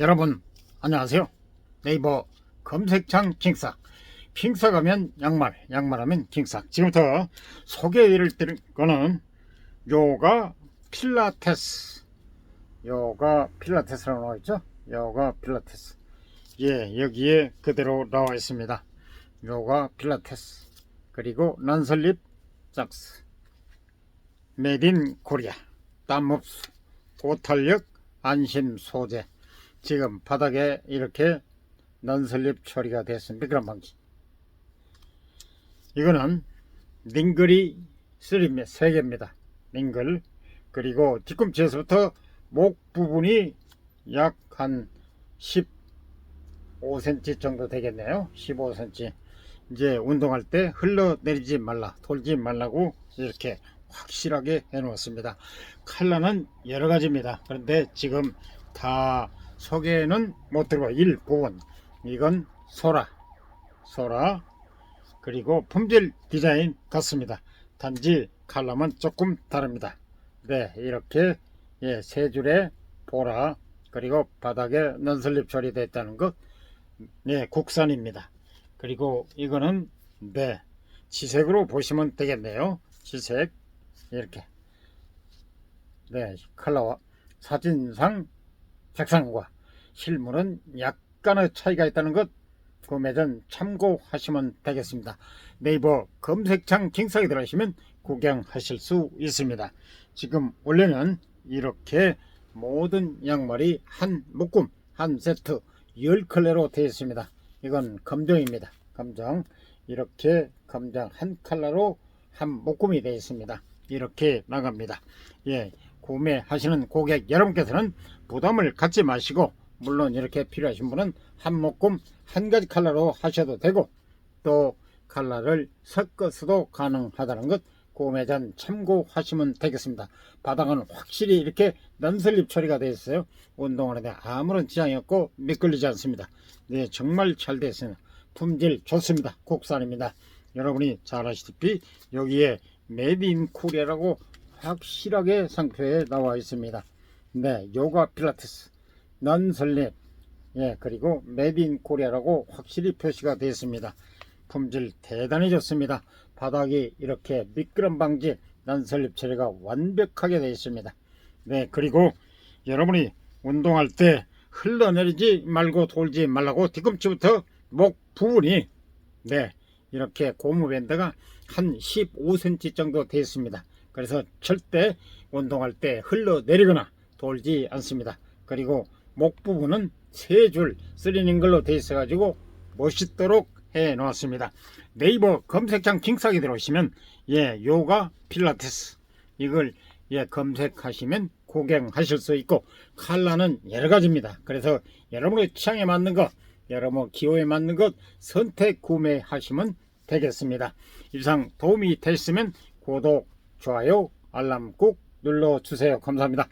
여러분 안녕하세요. 네이버 검색창 킹싹. 킹싹 하면 양말 양말 하면 킹싹. 지금부터 소개해드릴 거는 요가 필라테스. 요가 필라테스라고 나와 있죠? 요가 필라테스. 예 여기에 그대로 나와 있습니다. 요가 필라테스. 그리고 난설립 짝스. 메딘 코리아. 땀흡수. 고탄력 안심 소재 지금 바닥에 이렇게 넌슬립 처리가 됐습니다. 미끄럼 방지. 이거는 링글이 3입니다. 3개입니다. 링글. 그리고 뒤꿈치에서부터 목 부분이 약 한 15cm 정도 되겠네요. 15cm. 이제 운동할 때 흘러내리지 말라, 돌지 말라고 이렇게 확실하게 해 놓았습니다. 칼라는 여러 가지입니다. 그런데 지금 다 소개는 못 들어봐. 일부분. 이건 소라. 소라. 그리고 품질 디자인 같습니다. 단지 칼라만 조금 다릅니다. 네, 이렇게 예, 세 줄의 보라 그리고 바닥에 넌슬립 처리되어 있다는 것 네, 국산입니다. 그리고 이거는 네, 지색으로 보시면 되겠네요. 지색 이렇게 네, 컬러와 사진상 색상과 실물은 약간의 차이가 있다는 것 구매 전 참고하시면 되겠습니다. 네이버 검색창 킹상에 들어가시면 구경하실 수 있습니다. 지금 원래는 이렇게 모든 양말이 한 묶음, 한 세트 10컬러로 되어 있습니다. 이건 검정입니다. 검정. 이렇게 검정 한 컬러로 한 묶음이 되어 있습니다. 이렇게 나갑니다. 예, 구매하시는 고객 여러분께서는 부담을 갖지 마시고 물론 이렇게 필요하신 분은 한 묶음 한 가지 컬러로 하셔도 되고 또 컬러를 섞어서도 가능하다는 것 구매 전 참고하시면 되겠습니다. 바닥은 확실히 이렇게 넌슬립 처리가 되어 있어요. 운동을 하는데 아무런 지장이 없고 미끌리지 않습니다. 네, 정말 잘 되어 있습니다. 품질 좋습니다. 국산입니다. 여러분이 잘 아시다시피 여기에 메드 인 코리아라고 확실하게 상표에 나와 있습니다. 네, 요가 필라테스, 넌설립, 예, 그리고 인 코리아라고 확실히 표시가 되어 있습니다. 품질 대단히 좋습니다. 바닥이 이렇게 미끄럼 방지 난설립 처리가 완벽하게 되어 있습니다. 네, 그리고 여러분이 운동할 때 흘러내리지 말고 돌지 말라고 뒤꿈치부터 목 부분이 네, 이렇게 고무 밴드가 한 15cm 정도 되어 있습니다. 그래서 절대 운동할 때 흘러내리거나 돌지 않습니다. 그리고 목 부분은 세 줄 쓰리는 걸로 되어 있어 가지고 멋있도록 해 놓았습니다. 네이버 검색창 킹싹에 들어오시면 예, 요가 필라테스 이걸 예, 검색하시면 구경하실 수 있고 칼라는 여러 가지입니다. 그래서 여러분의 취향에 맞는 것, 여러분 기호에 맞는 것 선택 구매하시면 되겠습니다. 이상 도움이 됐으면 구독, 좋아요, 알람 꼭 눌러주세요. 감사합니다.